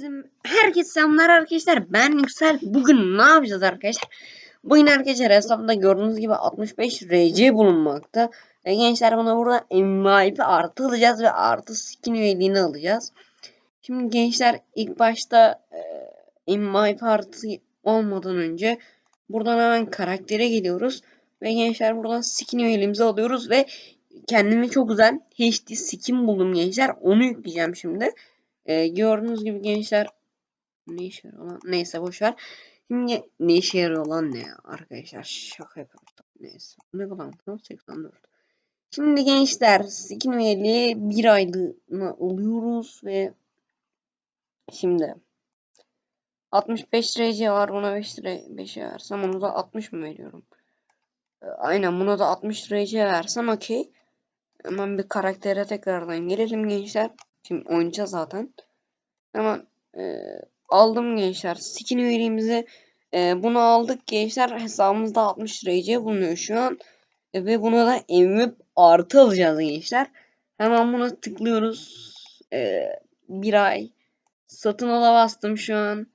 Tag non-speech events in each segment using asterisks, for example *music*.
Bizim herkes selamlar arkadaşlar. Ben Yüksel. Bugün ne yapacağız arkadaşlar? Bugün arkadaşlar hesapta gördüğünüz gibi 65 RC bulunmakta. Ve gençler buna burada MVP artı alacağız ve artı skin üyeliğini alacağız. Şimdi gençler ilk başta e, MVP artı olmadan önce buradan hemen karaktere geliyoruz. Ve gençler buradan skin üyeliğimizi alıyoruz ve kendime çok güzel HD skin buldum gençler. Onu yükleyeceğim şimdi. Ee, gördüğünüz gibi gençler ne işe yarıyor lan? Neyse boşver. Şimdi ne işe yarıyor lan ne ya? arkadaşlar şaka yapıyorum. Neyse. Ne kadar 84. Şimdi gençler skin üyeliği bir aylığına alıyoruz ve şimdi 65 RC var buna 5 lira 5'e versem onu da 60 mı veriyorum? Ee, aynen buna da 60 RC versem okey. Hemen bir karaktere tekrardan gelelim gençler. Şimdi oynayacağız zaten. Hemen e, aldım gençler. Skin üyeliğimizi e, bunu aldık gençler. Hesabımızda 60 RC bulunuyor şu an. E, ve buna da MVP artı alacağız gençler. Hemen buna tıklıyoruz. E, bir ay. Satın ala bastım şu an.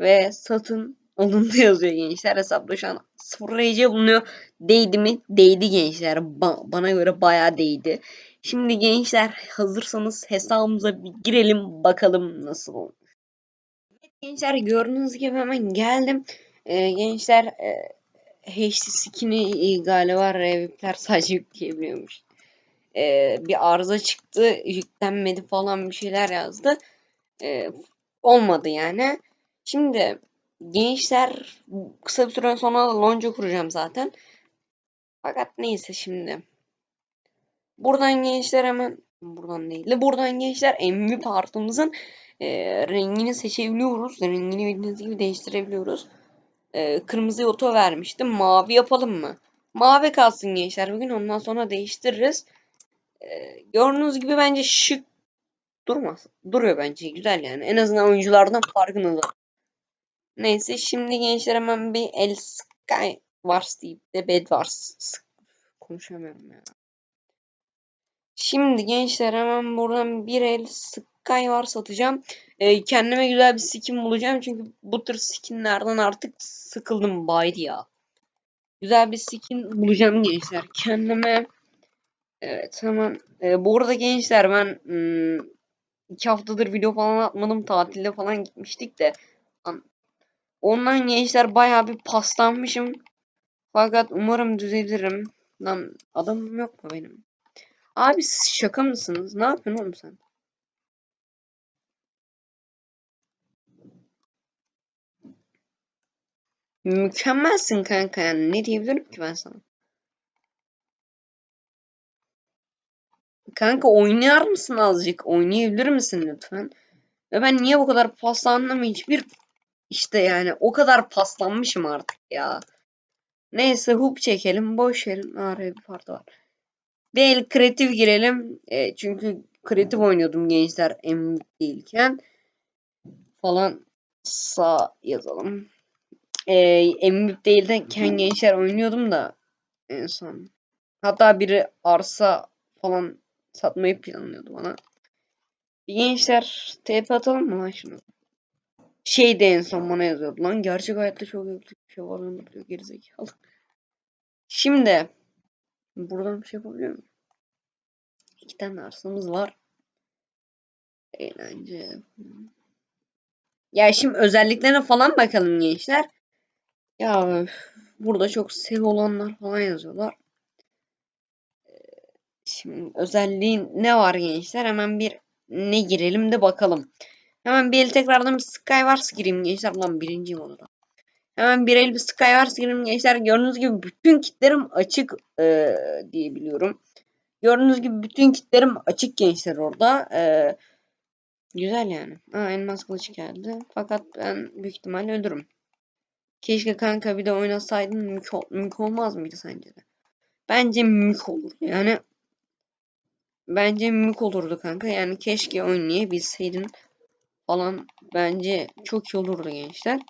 Ve satın alındı yazıyor gençler. Hesapta şu an 0 RC bulunuyor. Değdi mi? Değdi gençler. Ba bana göre bayağı değdi. Şimdi gençler hazırsanız hesabımıza bir girelim bakalım nasıl olmuş. Evet gençler gördüğünüz gibi hemen geldim. Ee, gençler e, HD skin'i galiba revipler sadece yükleyebiliyormuş. Ee, bir arıza çıktı yüklenmedi falan bir şeyler yazdı. Ee, olmadı yani. Şimdi gençler kısa bir süre sonra lonca kuracağım zaten. Fakat neyse şimdi. Buradan gençler hemen buradan değil de buradan gençler MVP partımızın e, rengini seçebiliyoruz. Rengini bildiğiniz gibi değiştirebiliyoruz. E, kırmızı oto vermiştim. Mavi yapalım mı? Mavi kalsın gençler bugün ondan sonra değiştiririz. E, gördüğünüz gibi bence şık durmaz. Duruyor bence güzel yani. En azından oyunculardan farkınız. Neyse şimdi gençler hemen bir El Sky Wars deyip de Bed Wars konuşamıyorum ya. Şimdi gençler hemen buradan bir el Sky var satacağım. Ee, kendime güzel bir skin bulacağım. Çünkü bu tür skinlerden artık sıkıldım baydı ya. Güzel bir skin bulacağım gençler. Kendime Evet hemen. Ee, bu arada gençler ben ım, iki haftadır video falan atmadım. Tatilde falan gitmiştik de. Ondan gençler baya bir paslanmışım. Fakat umarım düzelirim. Lan adamım yok mu benim? Abi siz şaka mısınız? Ne yapıyorsun oğlum sen? Mükemmelsin kanka yani. Ne diyebilirim ki ben sana? Kanka oynar mısın azıcık? Oynayabilir misin lütfen? Ve ben niye bu kadar paslandım hiçbir işte yani o kadar paslanmışım artık ya. Neyse hoop çekelim. Boş verin. Araya bir parti var. Bir el kreatif girelim. E, çünkü kreatif oynuyordum gençler emin değilken. Falan sağ yazalım. E, emin değilken gençler oynuyordum da en son. Hatta biri arsa falan satmayı planlıyordu bana. Gençler TP atalım mı lan şunu? Şey de en son bana yazıyordu lan. Gerçek hayatta çok yüklü bir şey var diyor gerizekalı. Şimdi buradan bir şey yapabiliyor muyum? İki tane arsamız var. Eğlence. Ya şimdi özelliklerine falan bakalım gençler. Ya burada çok sev olanlar falan yazıyorlar. Şimdi özelliği ne var gençler? Hemen bir ne girelim de bakalım. Hemen bir el tekrardan bir Skywars gireyim gençler. Lan birinciyim orada. Hemen bir el bir Skywars gireyim gençler. Gördüğünüz gibi bütün kitlerim açık e, diyebiliyorum. Gördüğünüz gibi bütün kitlerim açık gençler orada. Ee, güzel yani. Aa, elmas kılıç geldi. Fakat ben büyük ihtimalle ölürüm. Keşke kanka bir de oynasaydın mük, mük olmaz mıydı sence de? Bence mük olur. Yani bence mük olurdu kanka. Yani keşke oynayabilseydin falan bence çok iyi olurdu gençler.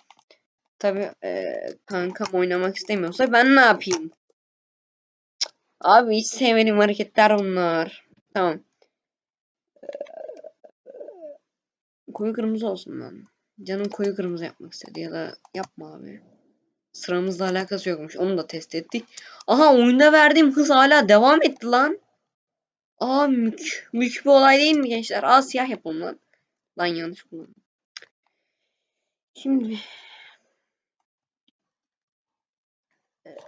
Tabi e, kankam oynamak istemiyorsa ben ne yapayım? Abi hiç sevmediğim hareketler bunlar. Tamam. koyu kırmızı olsun lan. Canım koyu kırmızı yapmak istedi ya da yapma abi. Sıramızla alakası yokmuş. Onu da test ettik. Aha oyunda verdiğim hız hala devam etti lan. Aa mük, mük bir olay değil mi gençler? Aa siyah yapalım lan. Lan yanlış kullandım. Şimdi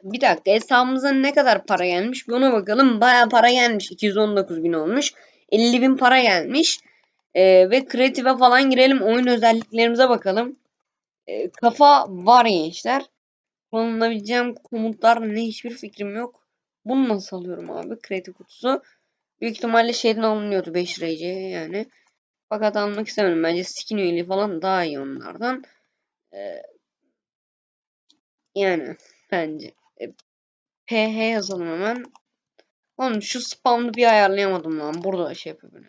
bir dakika hesabımıza ne kadar para gelmiş bir bakalım. Baya para gelmiş. 219 bin olmuş. 50 bin para gelmiş. Ee, ve kreative falan girelim. Oyun özelliklerimize bakalım. Ee, kafa var gençler. Kullanılabileceğim komutlar ne hiçbir fikrim yok. Bunu nasıl alıyorum abi? Kreatif kutusu. Büyük ihtimalle şeyden alınıyordu 5 RC yani. Fakat almak istemedim. Bence skin üyeliği falan daha iyi onlardan. Ee, yani bence. E, PH yazalım hemen. Oğlum şu spawn'ı bir ayarlayamadım lan. Burada şey yapıyor beni.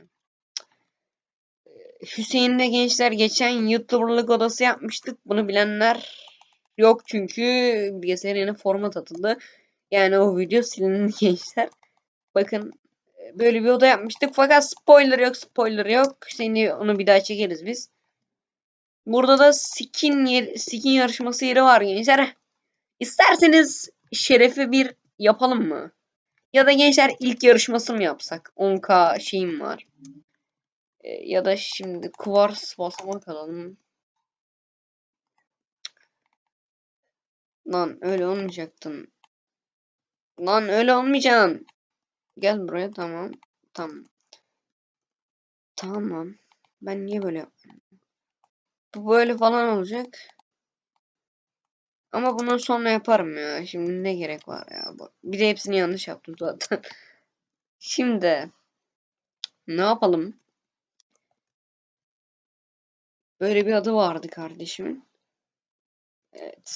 Hüseyin'le gençler geçen YouTuber'lık odası yapmıştık. Bunu bilenler yok çünkü bilgisayara yeni format atıldı. Yani o video silindi *laughs* gençler. Bakın böyle bir oda yapmıştık fakat spoiler yok spoiler yok. Seni onu bir daha çekeriz biz. Burada da skin yer, skin yarışması yeri var gençler. İsterseniz şerefi bir yapalım mı? Ya da gençler ilk yarışması mı yapsak? 10k şeyim var. Ee, ya da şimdi kuvars basamak alalım. Lan öyle olmayacaktın. Lan öyle olmayacaksın. Gel buraya tamam. Tamam. Tamam. Ben niye böyle yapıyorum? Bu böyle falan olacak. Ama bunun sonra yaparım ya. Şimdi ne gerek var ya. Bir de hepsini yanlış yaptım zaten. *laughs* Şimdi ne yapalım? Böyle bir adı vardı kardeşimin. Evet.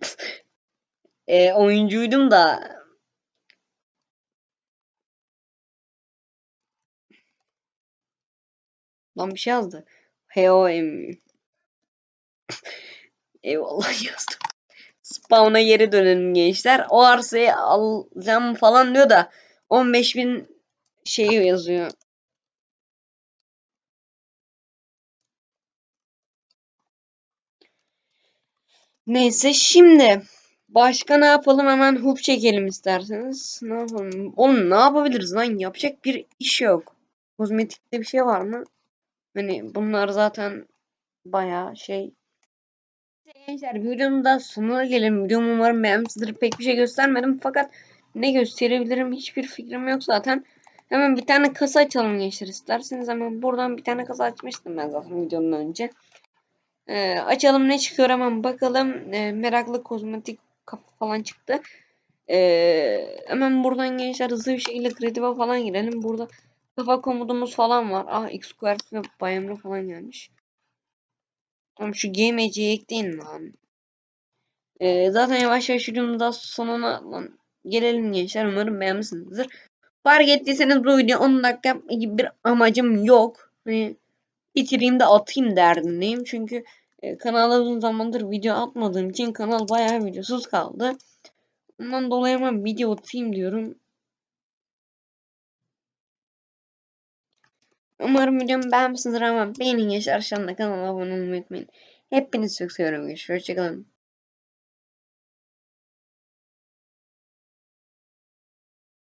*laughs* e, oyuncuydum da Lan bir şey yazdı. H-O-M. *laughs* Eyvallah yazdım. Spawn'a geri dönelim gençler. O arsayı alacağım falan diyor da 15 bin şeyi yazıyor. Neyse şimdi başka ne yapalım hemen hoop çekelim isterseniz. Ne yapalım? Oğlum ne yapabiliriz lan? Yapacak bir iş yok. Kozmetikte bir şey var mı? Hani bunlar zaten bayağı şey. Gençler videonun da sonuna gelelim. Videomu umarım beğenmişsinizdir. Pek bir şey göstermedim fakat ne gösterebilirim hiçbir fikrim yok zaten. Hemen bir tane kasa açalım gençler isterseniz. Hemen buradan bir tane kasa açmıştım ben zaten videonun önce. Ee, açalım ne çıkıyor hemen bakalım. Ee, meraklı kozmetik kapı falan çıktı. Ee, hemen buradan gençler hızlı bir şekilde kreative falan girelim. Burada kafa komutumuz falan var. Ah X Square ve Bayamlı falan gelmiş. Tamam şu GMC'yi ekleyin lan. Ee, zaten yavaş yavaş videomuzda sonuna lan, gelelim gençler. Umarım beğenmişsinizdir. Fark ettiyseniz bu video 10 dakika gibi bir amacım yok. Hani bitireyim de atayım derdindeyim. Çünkü e, kanala uzun zamandır video atmadığım için kanal bayağı videosuz kaldı. Ondan dolayı hemen video atayım diyorum. Umarım videomu beğenmişsinizdir ama beğenin gençler aşağıda kanala abone olmayı unutmayın. Hepinizi çok seviyorum gençler. Hoşçakalın.